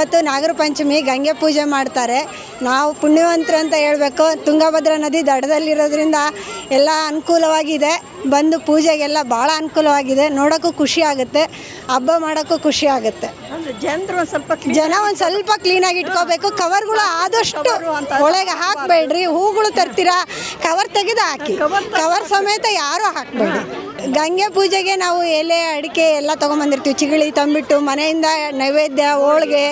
ಇವತ್ತು ನಾಗರ ಪಂಚಮಿ, ಗಂಗೆ ಪೂಜೆ ಮಾಡ್ತಾರೆ. ನಾವು ಪುಣ್ಯವಂತರು ಅಂತ ಹೇಳಬೇಕು. ತುಂಗಭದ್ರಾ ನದಿ ದಡದಲ್ಲಿರೋದ್ರಿಂದ ಎಲ್ಲ ಅನುಕೂಲವಾಗಿದೆ. ಬಂದು ಪೂಜೆಗೆಲ್ಲ ಭಾಳ ಅನುಕೂಲವಾಗಿದೆ. ನೋಡೋಕ್ಕೂ ಖುಷಿ ಆಗುತ್ತೆ. ಹಬ್ಬ ಮಾಡೋಕ್ಕೂ ಖುಷಿ ಆಗುತ್ತೆ. ಜನ ಜನರು ಒಂದು ಸ್ವಲ್ಪ ಜನ ಒಂದು ಸ್ವಲ್ಪ ಕ್ಲೀನಾಗಿ ಇಟ್ಕೋಬೇಕು. ಕವರ್ಗಳು ಆದಷ್ಟು ಒಳಗೆ ಹಾಕಬೇಡ್ರಿ. ಹೂಗಳು ತರ್ತೀರಾ? ಕವರ್ ತೆಗೆದು ಹಾಕಿ. ಕವರ್ ಸಮೇತ ಯಾರೂ ಹಾಕಬೇಡಿ. ಗಂಗೆ ಪೂಜೆಗೆ ನಾವು ಎಲೆ ಅಡಿಕೆ ಎಲ್ಲ ತೊಗೊಂಬಂದಿರ್ತೀವಿ. ಚಿಗಳಿ ತಂಬಿಟ್ಟು ಮನೆಯಿಂದ ನೈವೇದ್ಯ ಹೋಳ್ಗೆ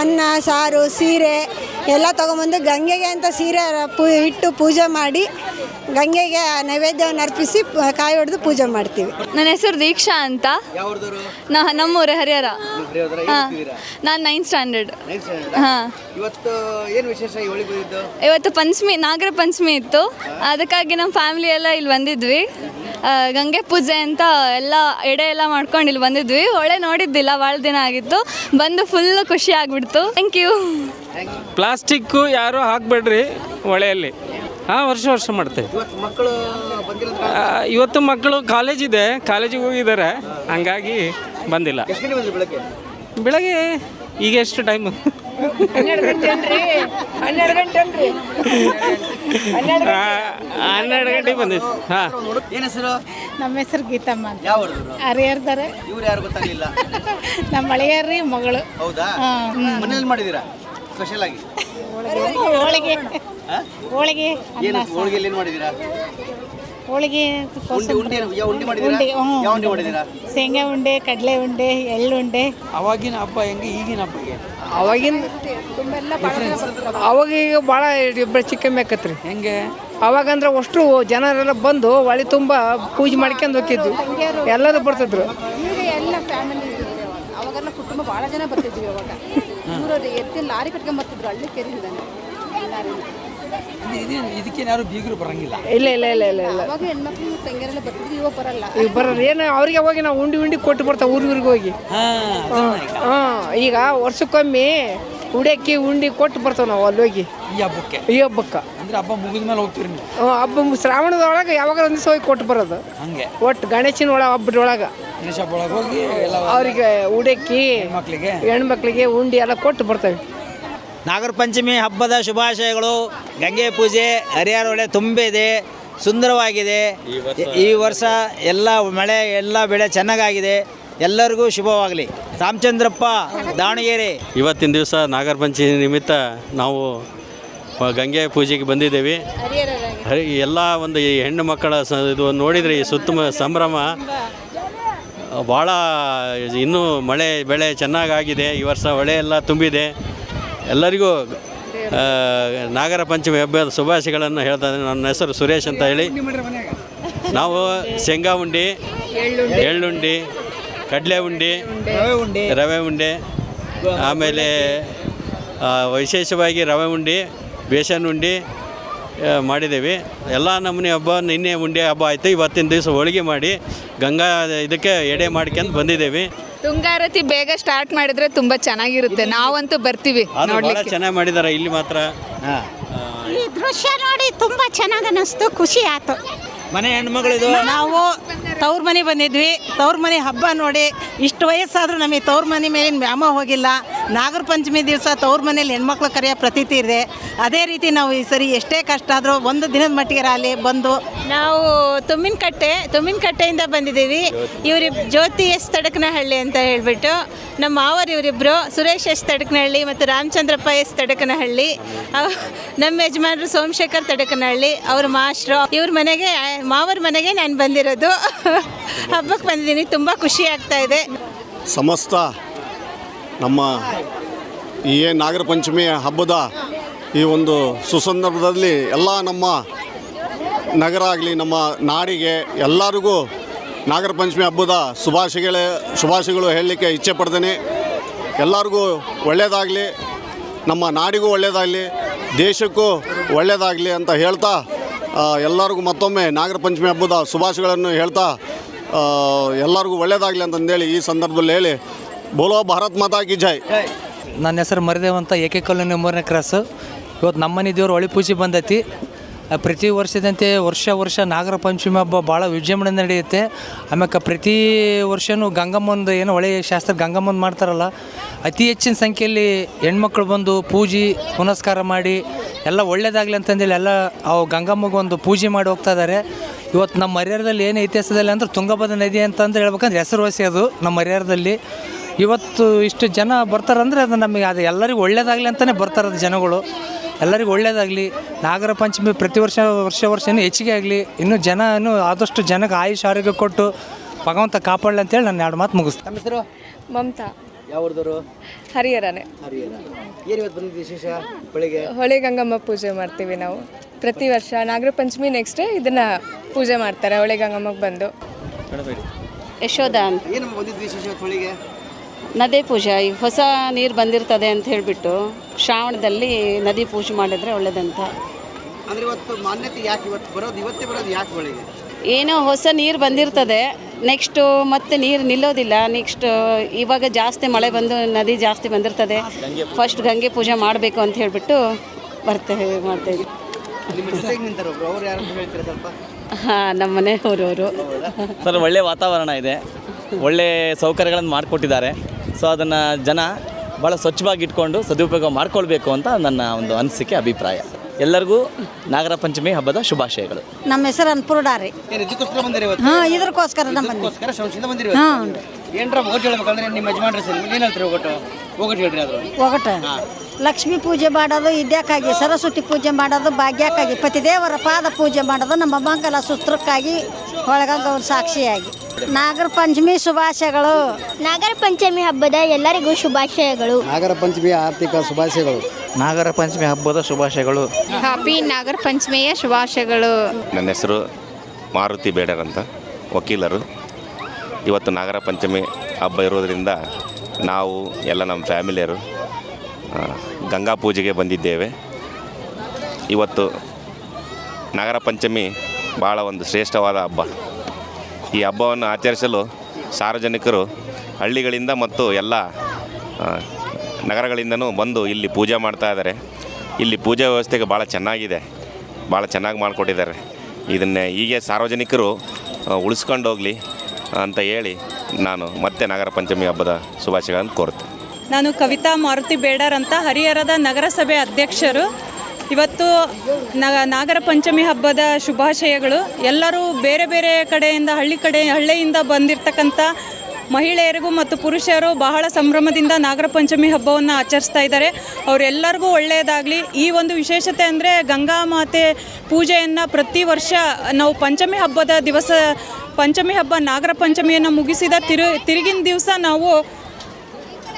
ಅನ್ನ ಸಾರು ಸೀರೆ ಎಲ್ಲ ತೊಗೊಂಬಂದು ಗಂಗೆಗೆ ಅಂತ ಸೀರೆ ಪೂ ಇಟ್ಟು ಪೂಜೆ ಮಾಡಿ ಗಂಗೆಗೆ ನೈವೇದ್ಯವನ್ನು ಅರ್ಪಿಸಿ ಪ- ಕಾಯಿ ಹೊಡೆದು ಪೂಜೆ ಮಾಡ್ತೀವಿ. ನನ್ನ ಹೆಸರು ದೀಕ್ಷಾ ಅಂತ. ಯಾವ್ದವರು? ನಾ ನಮ್ಮೂರೇ ಹರಿಹರ. ಹಾಂ. ನಾನು ನೈನ್ ಸ್ಟ್ಯಾಂಡರ್ಡ್ ಹಾಂ. ಇವತ್ತು ಏನು ವಿಶೇಷ ಈ ಹೋಳಿ ಬಂದಿದ್ದು ಇವತ್ತು ಪಂಚಮಿ ನಾಗರ ಪಂಚಮಿ ಇತ್ತು. ಅದಕ್ಕಾಗಿ ನಮ್ಮ ಫ್ಯಾಮಿಲಿ ಎಲ್ಲ ಇಲ್ಲಿ ಬಂದಿದ್ವಿ. ಆ, ಗಂಗೆ ಪೂಜೆ ಅಂತ ಎಲ್ಲ ಎಡೆ ಎಲ್ಲ ಮಾಡ್ಕೊಂಡು ಇಲ್ಲಿ ಬಂದಿದ್ವಿ. ಒಳ್ಳೆ ನೋಡಿದ್ದಿಲ್ಲ ಭಾಳ ದಿನ ಆಗಿತ್ತು. ಬಂದು ಫುಲ್ ಖುಷಿ ಆಗ್ಬಿಡ್ತು. ಥ್ಯಾಂಕ್ ಯು ಪ್ಲಾಸ್ಟಿಕ್ಕು ಯಾರೂ ಹಾಕಬೇಡ್ರಿ ಹೊಳೆಯಲ್ಲಿ ಹಾಂ ವರ್ಷ ವರ್ಷ ಮಾಡ್ತೇವೆ. ಇವತ್ತು ಮಕ್ಕಳು ಬಂದಿರೋದ್ರ ಇವತ್ತು ಮಕ್ಕಳು ಕಾಲೇಜ್ ಇದೆ ಕಾಲೇಜಿಗೆ ಹೋಗಿದ್ದಾರೆ. ಹಂಗಾಗಿ ಬಂದಿಲ್ಲ. ಗಂಟೆ ಬೆಳಗ್ಗೆ? ಈಗ ಎಷ್ಟು ಟೈಮ್ ಹನ್ನೆರಡು ಗಂಟೆಗೆ ಬಂದಿತ್ತು ಹಾಂ. ಏನ್ ಹೆಸರು? ನಮ್ಮ ಹೆಸರು ಗೀತಮ್ಮ ಅಂತ. ಇವ್ರು? ಯಾರು ಗೊತ್ತಾಗ್ಲಿಲ್ಲ? ನಮ್ಮ ಹಳೆಯರ್ರಿ ಮಗಳು. ಹೌದಾ? ಮನೇಲಿ ಮಾಡಿದೀರಾ ಸ್ಪೆಷಲ್ ಆಗಿ? ಹೋಳಿಗೆ? ಹೋಳಿಗೆ ಏನು ಹೋಳಿಗೆಯಲ್ಲಿ ಏನು ಮಾಡಿದೀರಾ ಹೋಳಿಗೆ ಉಂಡೆ ಉಂಡೆ ಯಾವ ಉಂಡೆ ಮಾಡಿದೀರಾ ಉಂಡೆ, ಹ್ಞೂ. ಯಾವ ಉಂಡೆ ಶೇಂಗಾ ಉಂಡೆ ಕಡಲೆ ಉಂಡೆ ಎಳ್ಳುಂಡೆ ಅವಾಗಿನ ಹಬ್ಬ ಹೆಂಗೆ ಈಗಿನ ಹಬ್ಬ ಅವಾಗಿನ ಅವಾಗ ಈಗ ಭಾಳ ಚಿಕ್ಕಮ್ಮಿ ಆಕತ್ರಿ ಹೆಂಗೆ? ಅವಾಗಂದ್ರೆ ಅಷ್ಟು ಜನರೆಲ್ಲ ಬಂದು ಹೊಳಿ ತುಂಬ ಪೂಜೆ ಮಾಡ್ಕೊಂಡು ಹೋಗಿದ್ದು ಎಲ್ಲರೂ ಬರ್ತಿದ್ರು. ಈಗ ಎಲ್ಲ ಫ್ಯಾಮಿಲಿ ಅವಾಗೆಲ್ಲ ಕುಟುಂಬ ಭಾಳ ಜನ ಬರ್ತಿದ್ವಿ ಅವಾಗ. ಊರವ್ರು ಎತ್ತಿ ಲಾರಿ ಕಟ್ಕೊಂಡ್ ಬರ್ತಿದ್ರು ಹಳ್ಳಿ ಕೆರೆಯಿಂದಾನೆ. ಇದಕ್ಕೆ ಇದಕ್ಕೇನಾದ್ರು ಬೀಗರು ಬರಂಗಿಲ್ಲ? ಇಲ್ಲ ಇಲ್ಲ ಇಲ್ಲ ಇಲ್ಲ ಇಲ್ಲ. ಅವಾಗ ಹೆಣ್ಮಕ್ಳು ತಂಗಿಯರೆಲ್ಲ ಬರ್ತಿದ್ರು ಇವಾಗ ಬರಲ್ಲ. ಈಗ ಬರೋರು ಏನು ಅವ್ರಿಗೆ ಹೋಗಿ ನಾವು ಉಂಡಿ ಉಂಡಿ ಕೊಟ್ಟು ಬರ್ತಾವೆ ಊರಿಗೆ ಹೋಗಿ. ಹಾಂ ಈಗ ವರ್ಷಕ್ಕೊಮ್ಮೆ ಉಡಕ್ಕಿ ಉಂಡಿ ಕೊಟ್ಟು ಬರ್ತಾವೆ ನಾವು ಅಲ್ಲಿ ಹೋಗಿ ಈ ಹಬ್ಬಕ್ಕೆ? ಈ ಹಬ್ಬಕ್ಕೆ. ಅಂದ್ರೆ ಹಬ್ಬ ಮುಗಿದ ಮೇಲೆ ಹೋಗ್ತೀರಿ ನೀವು? ಹಬ್ಬ ಶ್ರಾವಣದೊಳಗೆ ಯಾವಾಗ ಒಂದು ದಿವಸ ಹೋಗಿ ಕೊಟ್ಟು ಬರೋದು. ಹಂಗೆ. ಒಟ್ಟು ಗಣೇಶನ ಒಳಗೆ ಹಬ್ಬದೊಳಗೆ ಒಳಗೆ ಹೋಗಿ ಎಲ್ಲ ಅವರಿಗೆ ಉಡಕ್ಕಿ ಮಕ್ಕಳಿಗೆ ಹೆಣ್ಮಕ್ಳಿಗೆ ಉಂಡಿ ಎಲ್ಲ ಕೊಟ್ಟು ಬರ್ತೇವೆ ನಾಗರ ಪಂಚಮಿ ಹಬ್ಬದ ಶುಭಾಶಯಗಳು ಗಂಗೆ ಪೂಜೆ ಹರಿಹರ ಹೊಳೆ ತುಂಬಿದೆ ಸುಂದರವಾಗಿದೆ. ಈ ವರ್ಷ ಎಲ್ಲ ಮಳೆ ಎಲ್ಲ ಬೆಳೆ ಚೆನ್ನಾಗಾಗಿದೆ. ಎಲ್ಲರಿಗೂ ಶುಭವಾಗಲಿ. ರಾಮಚಂದ್ರಪ್ಪ ದಾವಣಗೆರೆ. ಇವತ್ತಿನ ದಿವಸ ನಾಗರ ಪಂಚಮಿ ನಿಮಿತ್ತ ನಾವು ಗಂಗೆ ಪೂಜೆಗೆ ಬಂದಿದ್ದೇವೆ. ಎಲ್ಲ ಒಂದು ಈ ಹೆಣ್ಣು ಮಕ್ಕಳ ಸ ಇದು ನೋಡಿದರೆ ಈ ಸುತ್ತಮ ಸಂಭ್ರಮ. ಭಾಳ ಇನ್ನೂ ಮಳೆ, ಬೆಳೆ ಚೆನ್ನಾಗಾಗಿದೆ. ಈ ವರ್ಷ ಹೊಳೆ ಎಲ್ಲ ತುಂಬಿದೆ. ಎಲ್ಲರಿಗೂ ನಾಗರ ಪಂಚಮಿ ಹಬ್ಬದ ಶುಭಾಶಯಗಳನ್ನು ಹೇಳ್ತಾ. ನನ್ನ ಹೆಸರು ಸುರೇಶ್ ಅಂತ ಹೇಳಿ. ನಾವು ಶೇಂಗಾ ಉಂಡೆ, ಎಳ್ಳುಂಡಿ, ಕಡಲೆ ಉಂಡೆ, ರವೆ ಉಂಡೆ, ಆಮೇಲೆ ವಿಶೇಷವಾಗಿ ರವೆ ಉಂಡೆ, ಬೇಸನ್ ಉಂಡೆ ಮಾಡಿದ್ದೇವೆ. ಎಲ್ಲ ನಮೂನೆ ಹಬ್ಬ ನಿನ್ನೆ ಉಂಡೆ ಹಬ್ಬ ಆಯಿತು. ಇವತ್ತಿನ ದಿವಸ ಹೋಳಿಗೆ ಮಾಡಿ ಗಂಗಾ ಇದಕ್ಕೆ ಎಡೆ ಮಾಡ್ಕೊಂಡು ಬಂದಿದ್ದೀವಿ. ತುಂಗಾರತಿ ಬೇಗ ಸ್ಟಾರ್ಟ್ ಮಾಡಿದ್ರೆ ತುಂಬ ಚೆನ್ನಾಗಿರುತ್ತೆ. ನಾವಂತೂ ಬರ್ತೀವಿ ಭಾಳ ಚೆನ್ನಾಗಿ ಮಾಡಿದ್ದಾರೆ ಇಲ್ಲಿ ಮಾತ್ರ. ಹಾಂ. ಈ ದೃಶ್ಯ ನೋಡಿ ತುಂಬ ಚೆನ್ನಾಗಿ ಅನ್ನಿಸ್ತು ಖುಷಿ ಆಯ್ತು. ಮನೆ ಹೆಣ್ಮಗಳಿದು? ನಾವು ತವ್ರ ಮನೆ ಬಂದಿದ್ವಿ. ತವ್ರ ಮನೆ ಹಬ್ಬ ನೋಡಿ ಇಷ್ಟು ವಯಸ್ಸಾದರೂ ನಮಗೆ ತವ್ರ ಮನೆ ಮೇಲಿನ ವ್ಯಾಮ ಹೋಗಿಲ್ಲ. ನಾಗರ ಪಂಚಮಿ ದಿವಸ ತವ್ರ ಮನೇಲಿ ಹೆಣ್ಮಕ್ಳು ಕರೆಯೋ ಪ್ರತೀತಿ ಇದೆ. ಅದೇ ರೀತಿ ನಾವು ಈ ಸರಿ ಎಷ್ಟೇ ಕಷ್ಟ ಆದರೂ ಒಂದು ದಿನದ ಮಟ್ಟಿಗೆ ರಾಲಿ ಬಂದು ನಾವು ತುಮ್ಮಿನಕಟ್ಟೆ ತುಮ್ಮಿನಕಟ್ಟೆಯಿಂದ ಬಂದಿದ್ದೀವಿ. ಇವ್ರಿ ಜ್ಯೋತಿ ಎಸ್ ತಡಕನಹಳ್ಳಿ ಅಂತ ಹೇಳಿಬಿಟ್ಟು ನಮ್ಮ ಮಾವರು ಇವರಿಬ್ಬರು ಸುರೇಶ್ ಎಸ್ ತಡಕನಹಳ್ಳಿ ಮತ್ತು ರಾಮಚಂದ್ರಪ್ಪ ಎಸ್ ತಡಕನಹಳ್ಳಿ ನಮ್ಮ ಯಜಮಾನರು ಸೋಮಶೇಖರ್ ತಡಕನಹಳ್ಳಿ ಅವ್ರ ಮಾಸ್ಟ್ರು ಇವ್ರ ಮನೆಗೆ ಮಾವರ ಮನೆಗೆ ನಾನು ಬಂದಿರೋದು. ಹಬ್ಬಕ್ಕೆ ಬಂದಿದ್ದೀನಿ ತುಂಬ ಖುಷಿ ಆಗ್ತಾ ಇದೆ. ಸಮಸ್ತ ನಮ್ಮ ಈ ನಾಗರ ಪಂಚಮಿ ಹಬ್ಬದ ಈ ಒಂದು ಸುಸಂದರ್ಭದಲ್ಲಿ ಎಲ್ಲ ನಮ್ಮ ನಗರ ಆಗಲಿ, ನಮ್ಮ ನಾಡಿಗೆ ಎಲ್ಲರಿಗೂ ನಾಗರ ಪಂಚಮಿ ಹಬ್ಬದ ಶುಭಾಶಯಗಳೇ, ಶುಭಾಶಯಗಳು ಹೇಳಲಿಕ್ಕೆ ಇಚ್ಛೆ ಪಡ್ತೇನೆ. ಎಲ್ಲರಿಗೂ ಒಳ್ಳೆಯದಾಗಲಿ, ನಮ್ಮ ನಾಡಿಗೂ ಒಳ್ಳೆಯದಾಗಲಿ, ದೇಶಕ್ಕೂ ಒಳ್ಳೆಯದಾಗಲಿ ಅಂತ ಹೇಳ್ತಾ ಎಲ್ಲರಿಗೂ ಮತ್ತೊಮ್ಮೆ ನಾಗರ ಪಂಚಮಿ ಹಬ್ಬದ ಶುಭಾಶಯಗಳನ್ನು ಹೇಳ್ತಾ ಎಲ್ಲರಿಗೂ ಒಳ್ಳೆಯದಾಗಲಿ ಅಂತಂದೇಳಿ ಈ ಸಂದರ್ಭದಲ್ಲಿ ಹೇಳಿ ಬೋಲೋ ಭಾರತ್ ಮಾತಾ ಕಿ ಜೈ. ನನ್ನ ಹೆಸರು ಮರಿದೇವಂತ ಏಕೆ ಕಾಲೋನಿ ಮೂರನೇ ಕ್ರಾಸು. ಇವತ್ತು ನಮ್ಮ ಮನೆ ದೇವ್ರು ಹೊಳಿ ಪೂಜೆ ಬಂದೈತಿ. ಪ್ರತಿ ವರ್ಷದಂತೆ ವರ್ಷ ವರ್ಷ ನಾಗರ ಪಂಚಮಿ ಹಬ್ಬ ಭಾಳ ವಿಜೃಂಭಣೆ ನಡೆಯುತ್ತೆ. ಆಮ್ಯಾಕೆ ಪ್ರತಿ ವರ್ಷವೂ ಗಂಗಮ್ಮಂದು ಏನು ಹೊಳೆ ಶಾಸ್ತ್ರ ಗಂಗಮ್ಮಂದು ಮಾಡ್ತಾರಲ್ಲ, ಅತಿ ಹೆಚ್ಚಿನ ಸಂಖ್ಯೆಯಲ್ಲಿ ಹೆಣ್ಮಕ್ಳು ಬಂದು ಪೂಜೆ, ಪುನಸ್ಕಾರ ಮಾಡಿ, ಎಲ್ಲ ಒಳ್ಳೇದಾಗಲಿ ಅಂತಂದೇಳಿ ಎಲ್ಲ ಅವು ಗಂಗಮ್ಮಗೆ ಒಂದು ಪೂಜೆ ಮಾಡಿ ಹೋಗ್ತಾ ಇದ್ದಾರೆ ಇವತ್ತು ನಮ್ಮ ಹರಿಹರದಲ್ಲಿ ಏನು ಇತಿಹಾಸದಲ್ಲಿ ಅಂದ್ರೆ ತುಂಗಭದ್ರ ನದಿ ಅಂತಂದ್ರೆ ಹೇಳ್ಬೇಕಂದ್ರೆ ಹೆಸರುವಾಸಿ ಅದು ನಮ್ಮ ಹರಿಹರದಲ್ಲಿ ಇವತ್ತು ಇಷ್ಟು ಜನ ಬರ್ತಾರಂದ್ರೆ ಅದು ನಮಗೆ ಅದು ಎಲ್ಲರಿಗೂ ಒಳ್ಳೇದಾಗಲಿ ಅಂತಲೇ ಬರ್ತಾರದು ಜನಗಳು. ಎಲ್ಲರಿಗೂ ಒಳ್ಳೇದಾಗಲಿ. ನಾಗರ ಪಂಚಮಿ ಪ್ರತಿ ವರ್ಷ ವರ್ಷ ವರ್ಷ ಹೆಚ್ಚಿಗೆ ಆಗಲಿ. ಇನ್ನೂ ಜನ ಇನ್ನೂ ಆದಷ್ಟು ಜನಕ್ಕೆ ಆಯುಷ್ ಆರೋಗ್ಯ ಕೊಟ್ಟು ಭಗವಂತ ಕಾಪಾಡಲಿ ಅಂತೇಳಿ ನಾನು ಎರಡು ಮಾತು ಮುಗಿಸ್ತೀನಿ. ಹೆಸರು? ಮಮತಾ. ಯಾವ್ದವರು ಹರಿಹರನೆ. ವಿಶೇಷ ಬೆಳಿಗ್ಗೆ? ಹೊಳೆ ಗಂಗಮ್ಮ ಪೂಜೆ ಮಾಡ್ತೀವಿ ನಾವು. ಪ್ರತಿ ವರ್ಷ ನಾಗರ ಪಂಚಮಿ ನೆಕ್ಸ್ಟ್ ಇದನ್ನ ಪೂಜೆ ಮಾಡ್ತಾರೆ ಹೊಳೆ ಗಂಗಮ್ಮಗೆ ಬಂದು. ಯಶೋಧ ಅಂತ. ಏನು ಬಂದಿದ್ದು ವಿಶೇಷ ನದಿ ಪೂಜೆ ಈ ಹೊಸ ನೀರು ಬಂದಿರ್ತದೆ ಅಂತ ಹೇಳಿಬಿಟ್ಟು ಶ್ರಾವಣದಲ್ಲಿ ನದಿ ಪೂಜೆ ಮಾಡಿದ್ರೆ ಒಳ್ಳೇದಂತ. ಅಂದ್ರೆ ಇವತ್ತು ಮಾನ್ಯತೆ ಯಾಕೆ ಇವತ್ತು ಬರೋದು ಇವತ್ತೇ ಬರೋದು ಯಾಕೆ ಬೆಳಿಗ್ಗೆ ಏನೋ ಹೊಸ ನೀರು ಬಂದಿರ್ತದೆ ನೆಕ್ಸ್ಟು ಮತ್ತೆ ನೀರು ನಿಲ್ಲೋದಿಲ್ಲ ನೆಕ್ಸ್ಟ್ ಇವಾಗ ಜಾಸ್ತಿ ಮಳೆ ಬಂದು ನದಿ ಜಾಸ್ತಿ ಬಂದಿರ್ತದೆ ಫಸ್ಟ್ ಗಂಗೆ ಪೂಜೆ ಮಾಡಬೇಕು ಅಂತ ಹೇಳಿಬಿಟ್ಟು ಬರ್ತೇವೆ ಮಾಡ್ತೇವೆ ನಿಮ್ಮ ಜೊತೆಗೆ ನಿಂತಾರೆ ಒಬ್ರು? ಯಾರು ಅಂತ ಹೇಳ್ತೀರಾ ಸ್ವಲ್ಪ? ಹಾಂ ನಮ್ಮ ಮನೆಯವರು ಸರ್ ಒಳ್ಳೆ ವಾತಾವರಣ ಇದೆ. ಒಳ್ಳೆ ಸೌಕರ್ಯಗಳನ್ನು ಮಾಡಿಕೊಟ್ಟಿದ್ದಾರೆ. ಸೊ ಅದನ್ನು ಜನ ಭಾಳ ಸ್ವಚ್ಛವಾಗಿ ಇಟ್ಕೊಂಡು ಸದುಪಯೋಗ ಮಾಡ್ಕೊಳ್ಬೇಕು ಅಂತ ನನ್ನ ಒಂದು ಅನಿಸಿಕೆ ಅಭಿಪ್ರಾಯ. ಎಲ್ಲರಿಗೂ ನಾಗರ ಪಂಚಮಿ ಹಬ್ಬದ ಶುಭಾಶಯಗಳು. ನಮ್ಮ ಹೆಸರು ರೀ ಏನು ಇದಕ್ಕೋಸ್ಕರ ಬಂದಿರಿ ಇವತ್ತು? ಹಾಂ ಇದಕ್ಕೋಸ್ಕರ ನಮ್ಮ ಇದಕ್ಕೋಸ್ಕರ ಶೌಚಿಂದ ಬಂದಿರಿ ಇವತ್ತು? ಏನ್ರ ಒಗಟ್ಟು ಹೇಳ್ಬೇಕಂದ್ರೆ ನಿಮ್ಮ ಯಜಮಾನ್ರ ಸರ್. ಏನು ಹೇಳ್ತೀರಿ ಒಗಟ್ಟು ಒಗಟ್ಟು ಹೇಳ್ರಿ ಆದ್ರು. ಒಗಟ ಲಕ್ಷ್ಮೀ ಪೂಜೆ ಮಾಡೋದು ಇದ್ಯಾಕಾಗಿ ಸರಸ್ವತಿ ಪೂಜೆ ಮಾಡೋದು ಭಾಗ್ಯಕ್ಕಾಗಿ ಪತಿದೇವರ ಪಾದ ಪೂಜೆ ಮಾಡೋದು ನಮ್ಮ ಮಂಗಲ ಸೂತ್ರಕ್ಕಾಗಿ ಒಳಗಂಗವ್ರ ಸಾಕ್ಷಿಯಾಗಿ. ನಾಗರ ಪಂಚಮಿ ಶುಭಾಶಯಗಳು. ನಾಗರ ಪಂಚಮಿ ಹಬ್ಬದ ಎಲ್ಲರಿಗೂ ಶುಭಾಶಯಗಳು. ನಾಗರ ಪಂಚಮಿ ಆರ್ಥಿಕ ಶುಭಾಶಯಗಳು. ನಾಗರ ಪಂಚಮಿ ಹಬ್ಬದ ಶುಭಾಶಯಗಳು. ಹ್ಯಾಪಿ ನಾಗರ ಪಂಚಮಿಯ ಶುಭಾಶಯಗಳು. ನನ್ನ ಹೆಸರು ಮಾರುತಿ ಬೇಡರ್ ಅಂತ ವಕೀಲರು. ಇವತ್ತು ನಾಗರ ಪಂಚಮಿ ಹಬ್ಬ ಇರೋದರಿಂದ ನಾವು ಎಲ್ಲ ನಮ್ಮ ಫ್ಯಾಮಿಲಿಯರು ಗಂಗಾ ಪೂಜೆಗೆ ಬಂದಿದ್ದೇವೆ. ಇವತ್ತು ನಾಗರ ಪಂಚಮಿ ಭಾಳ ಒಂದು ಶ್ರೇಷ್ಠವಾದ ಹಬ್ಬ. ಈ ಹಬ್ಬವನ್ನು ಆಚರಿಸಲು ಸಾರ್ವಜನಿಕರು ಹಳ್ಳಿಗಳಿಂದ ಮತ್ತು ಎಲ್ಲ ನಗರಗಳಿಂದನೂ ಬಂದು ಇಲ್ಲಿ ಪೂಜೆ ಮಾಡ್ತಾ ಇದ್ದಾರೆ. ಇಲ್ಲಿ ಪೂಜಾ ವ್ಯವಸ್ಥೆಗೆ ಭಾಳ ಚೆನ್ನಾಗಿದೆ. ಭಾಳ ಚೆನ್ನಾಗಿ ಮಾಡಿಕೊಟ್ಟಿದ್ದಾರೆ. ಇದನ್ನೇ ಹೀಗೆ ಸಾರ್ವಜನಿಕರು ಉಳಿಸ್ಕೊಂಡು ಹೋಗಲಿ ಅಂತ ಹೇಳಿ ನಾನು ಮತ್ತೆ ನಾಗರ ಪಂಚಮಿ ಹಬ್ಬದ ಶುಭಾಶಯಗಳನ್ನು ಕೋರ್ತೇನೆ ನಾನು ಕವಿತಾ ಮಾರುತಿ ಬೇಡರ್ ಅಂತ ಹರಿಹರದ ನಗರಸಭೆ ಅಧ್ಯಕ್ಷರು. ಇವತ್ತು ನಾಗರ ಪಂಚಮಿ ಹಬ್ಬದ ಶುಭಾಶಯಗಳು. ಎಲ್ಲರೂ ಬೇರೆ ಬೇರೆ ಕಡೆಯಿಂದ ಹಳ್ಳಿ ಕಡೆ, ಹಳ್ಳಿಯಿಂದ ಬಂದಿರತಕ್ಕಂಥ ಮಹಿಳೆಯರಿಗೂ ಮತ್ತು ಪುರುಷರು ಬಹಳ ಸಂಭ್ರಮದಿಂದ ನಾಗರ ಪಂಚಮಿ ಹಬ್ಬವನ್ನು ಆಚರಿಸ್ತಾ ಇದ್ದಾರೆ. ಅವರೆಲ್ಲರಿಗೂ ಒಳ್ಳೆಯದಾಗಲಿ. ಈ ಒಂದು ವಿಶೇಷತೆ ಅಂದರೆ ಗಂಗಾ ಮಾತೆ ಪೂಜೆಯನ್ನು ಪ್ರತಿ ವರ್ಷ ನಾವು ಪಂಚಮಿ ಹಬ್ಬದ ದಿವಸ, ಪಂಚಮಿ ಹಬ್ಬ ನಾಗರ ಪಂಚಮಿಯನ್ನು ಮುಗಿಸಿದ ತಿರು, ತಿರುಗಿನ ದಿವಸ ನಾವು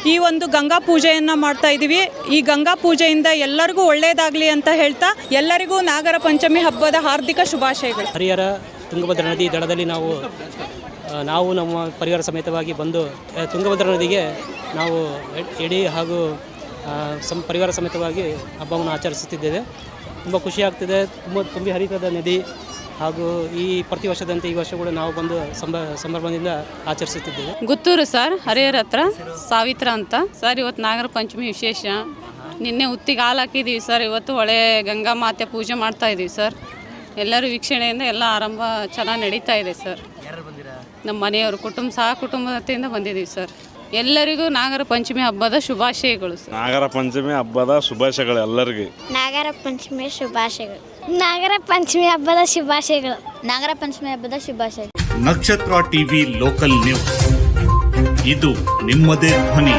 ಈ ಒಂದು ಗಂಗಾ ಪೂಜೆಯನ್ನು ಮಾಡ್ತಾ ಇದ್ದೀವಿ ಈ ಗಂಗಾ ಪೂಜೆಯಿಂದ ಎಲ್ಲರಿಗೂ ಒಳ್ಳೆಯದಾಗಲಿ ಅಂತ ಹೇಳ್ತಾ ಎಲ್ಲರಿಗೂ ನಾಗರ ಪಂಚಮಿ ಹಬ್ಬದ ಹಾರ್ದಿಕ ಶುಭಾಶಯಗಳು. ಹರಿಹರ ತುಂಗಭದ್ರ ನದಿ ದಡದಲ್ಲಿ ನಾವು ನಾವು ನಮ್ಮ ಪರಿವಾರ ಸಮೇತವಾಗಿ ಬಂದು ತುಂಗಭದ್ರ ನದಿಗೆ ನಾವು ಎಡ್- ಹಾಗೂ ಪರಿವಾರ ಸಮೇತವಾಗಿ ಹಬ್ಬವನ್ನು ಆಚರಿಸುತ್ತಿದ್ದೇವೆ. ತುಂಬ ಖುಷಿಯಾಗ್ತಿದೆ ತುಂಬ ತುಂಬಿ ಹರಿತದ ನದಿ ಹಾಗೂ ಈ ಪ್ರತಿ ವರ್ಷದಂತೆ ಈ ವರ್ಷ ಕೂಡ ನಾವು ಬಂದು ಸಂಭ ಸಂಭ್ರಮದಿಂದ ಆಚರಿಸುತ್ತಿದ್ದೇವೆ. ಗುತ್ತೂರು ಸರ್ ಹರಿಹರ ಹತ್ರ ಸಾವಿತ್ರ ಅಂತ. ಸರ್ ಇವತ್ತು ನಾಗರ ಪಂಚಮಿ ವಿಶೇಷ. ನಿನ್ನೆ ಹುತ್ತಿಗೆ ಹಾಲು ಹಾಕಿದ್ದೀವಿ ಸರ್ ಇವತ್ತು ಹೊಳೆ ಗಂಗಾ ಮಾತೆ ಪೂಜೆ ಮಾಡ್ತಾ ಇದ್ದೀವಿ ಸರ್. ಎಲ್ಲರೂ ವೀಕ್ಷಣೆಯಿಂದ ಎಲ್ಲ ಆರಂಭ ಚೆನ್ನಾಗಿ ನಡೀತಾ ಇದೆ ಸರ್. ನಮ್ಮ ಮನೆಯವರು ಕುಟುಂಬ ಸಹ ಕುಟುಂಬದಿಂದ ಬಂದಿದ್ದೀವಿ ಸರ್. ಎಲ್ಲರಿಗೂ ನಾಗರ ಪಂಚಮಿ ಹಬ್ಬದ ಶುಭಾಶಯಗಳು ಸರ್. ನಾಗರ ಪಂಚಮಿ ಹಬ್ಬದ ಶುಭಾಶಯಗಳು ಎಲ್ಲರಿಗೂ. ನಾಗರ ಪಂಚಮಿ ಶುಭಾಶಯಗಳು. ನಾಗರ ಪಂಚಮಿ ಹಬ್ಬದ ಶುಭಾಶಯಗಳು. ನಾಗರ ಪಂಚಮಿ ಹಬ್ಬದ ಶುಭಾಶಯ ನಕ್ಷತ್ರ ಟಿವಿ ಲೋಕಲ್ ನ್ಯೂಸ್. ಇದು ನಿಮ್ಮದೇ ಧ್ವನಿ.